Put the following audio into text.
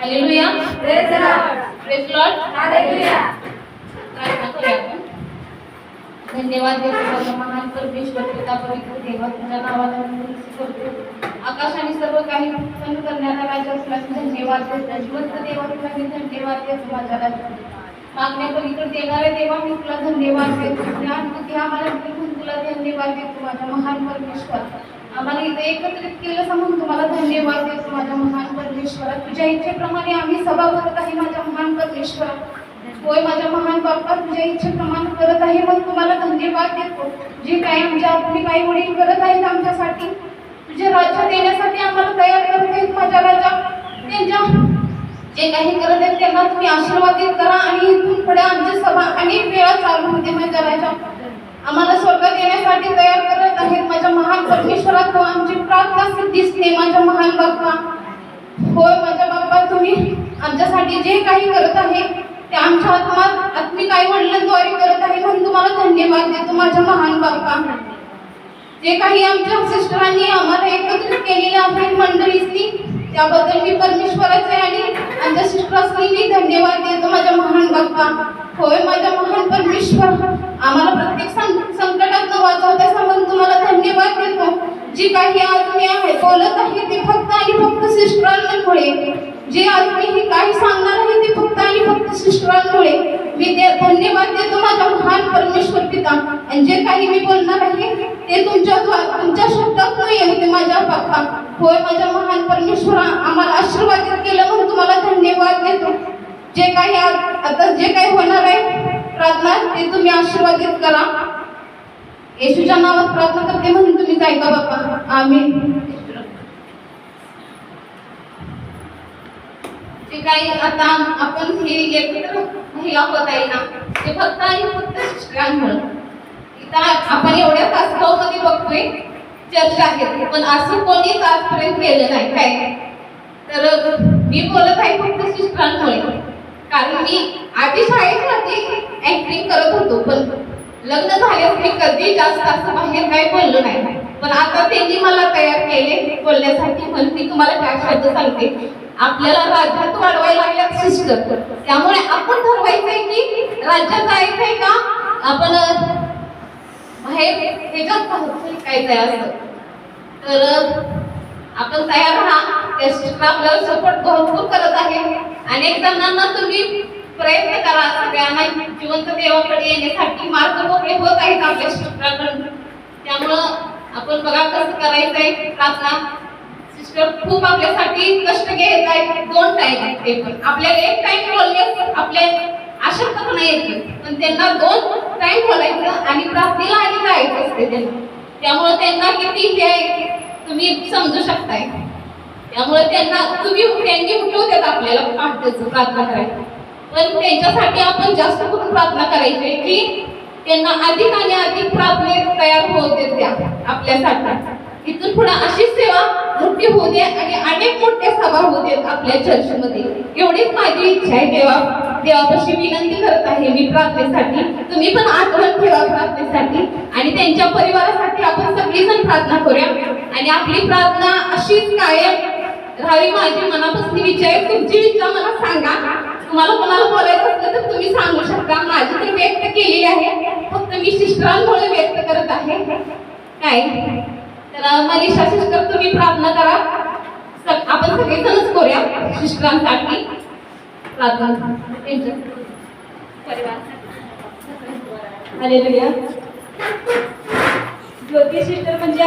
Hallelujah praise Lord प्रार्थना करूया आपण. धन्यवाद देतो महान परमेश्वर पिता पवित्र देवा तुझ्या नावाला करतो. आकाश आणि सर्व काही उत्पन्न करण्याचा राजा असला की धन्यवाद देतो. जिवंत देवा तुला धन्यवाद देतो. माझ्या राजा मागण्या पवित्र देणारे देवा मी तुला धन्यवाद देतो. ज्ञान आम्हाला बिलकुल तुला धन्यवाद देतो माझ्या महान परमेश्वर. आम्हाला इथे एकत्रित केलं म्हणून तुम्हाला धन्यवाद देतो माझ्या महान परमेश्वरा. तुझ्या इच्छेप्रमाणे आम्ही सभा करत आहे माझ्या महान परमेश्वरा. होय माझ्या महान बाप्पा तुझ्या इच्छेप्रमाणे करत आहे मग तुम्हाला धन्यवाद देतो. जे काही आमच्या आपली काही वडील करत आहेत आमच्यासाठी तुझ्या राज्य देण्यासाठी आम्हाला तयार करत आहेत माझ्या राजा त्यांच्या जे काही करत आहेत त्यांना तुम्ही आशीर्वादित करा आणि इथून पुढे आमची सभा अनेक वेळा चालू होते माझ्या आम्हाला स्वर्ग देण्यासाठी तयार करत आहेत माझ्या महान परमेश्वरा तो हो, आमची प्रार्थना सिद्धीसते माझ्या महान बाप्पा. होय माझ्या बाप्पा तुम्ही आमच्यासाठी जे काही करत आहे ते आमच्या आत्मात आत्मिक आई वडिलांद्वारे करत आहे म्हणून तुम्हाला धन्यवाद देतो माझ्या महान बाप्पा. जे काही आमच्या सिस्टरांनी आम्हाला एकत्रित केलेले आहेत मंडळींनी त्याबद्दल मी परमेश्वराचे आणि आमच्या मी धन्यवाद देतो माझ्या महान बाप्पा होय माझ्या महान परमेश्वर. आम्हाला प्रत्येक संकटात न वाचवता म्हणून तुम्हाला धन्यवाद देतो. जी काही आज मी आहे बोलत आहे ते फक्त आणि फक्त सिस्टरांमुळे जे आज मी हे काही सांगणार आहे ते फक्त आणि फक्त सिस्टरांमुळे मी ते धन्यवाद देतो माझ्या महान परमेश्वर पिता. आणि जे काही मी बोलणार आहे ते तुमच्या तुमच्या न येऊ ते माझ्या बाप्पा. होय माझ्या महान परमेश्वरा आम्हाला आशीर्वादित केलं म्हणून तुम्हाला धन्यवाद देतो. जे काही आता जे काही होणार आहे प्रार्थना ते तुम्ही आशीर्वादित करा. येशूच्या नावात प्रार्थना करते म्हणून तुम्ही ऐका बाप्पा? आम्ही जे काही आता आपण हे एकत्र महिला होत आहे ना ते फक्त आणि फक्त शिक्षकांमुळे इथं आपण एवढ्या तासगावमध्ये बघतोय चर्चा आहेत. पण असं कोणीच आजपर्यंत केलं नाही. काय? तर मी बोलत आहे फक्त शिस्त्रांमुळे. कारण मी आधी शाळेत होती ऍक्टिंग करत होतो पण लग्न झाल्यास मी कधी जास्त असं बाहेर काही बोललो नाही. पण आता त्यांनी मला तयार केले बोलण्यासाठी म्हणून मी तुम्हाला काय शब्द सांगते. आपल्याला राज्यात वाढवायला लागल्यात सिस्टर. त्यामुळे आपण ठरवायचंय की राज्यात जायचंय का? आपण बाहेर हे जग काय तयार असतं तर आपण तयार राहा. त्या शिक्षण आपल्याला सपोर्ट भरपूर करत आहे. अनेक जणांना तुम्ही प्रयत्न करा. सगळ्यांना जिवंत देवाकडे येण्यासाठी मार्ग मोकळे होत आहेत आपल्या सिस्टरांकडून त्यामुळं आपण बघा कसं करायचंय. प्रार्थना. सिस्टर खूप आपल्यासाठी कष्ट घेत आहेत. दोन टाइम आहेत ते पण. आपल्याला एक टाइम बोलले आपल्या अशक्तपणा येते. पण त्यांना दोन टाइम बोलायचं आणि प्रार्थनेला आणि असते त्यांना त्यामुळे त्यांना किती हे तुम्ही समजू शकताय. त्यामुळे त्यांना तुम्ही त्यांनी उठवतात आपल्याला पहाटेचं प्रार्थना करायचं. पण त्यांच्यासाठी आपण जास्त करून प्रार्थना करायची की त्यांना अधिक आणि अधिक प्रार्थने तयार होऊ देत आपल्यासाठी. इथून पुढे अशीच सेवा मोठी होऊ दे आणि अनेक मोठ्या सभा होऊ देत आपल्या चर्चमध्ये. एवढीच माझी इच्छा आहे देवा. देवापाशी विनंती करत आहे मी प्रार्थनेसाठी. तुम्ही पण आठवण ठेवा प्रार्थनेसाठी. आणि त्यांच्या परिवारासाठी आपण सगळीजण प्रार्थना करूया. आणि आपली प्रार्थना अशीच कायम राहावी माझी मनापासून विचार तुमची विचार मला सांगा. तुम्हाला कोणाला बोलायचं असलं तर तुम्ही सांगू शकता. माझी तर व्यक्त केलेली आहे. फक्त मी शिष्टांमुळे व्यक्त करत आहे. काय? तर मनीषा सिस्टर तुम्ही प्रार्थना करा. आपण सगळेजणच करूया सिस्टरांसाठी प्रार्थना. त्यांच्या परिवारासाठी. ज्योती सिस्टर म्हणजे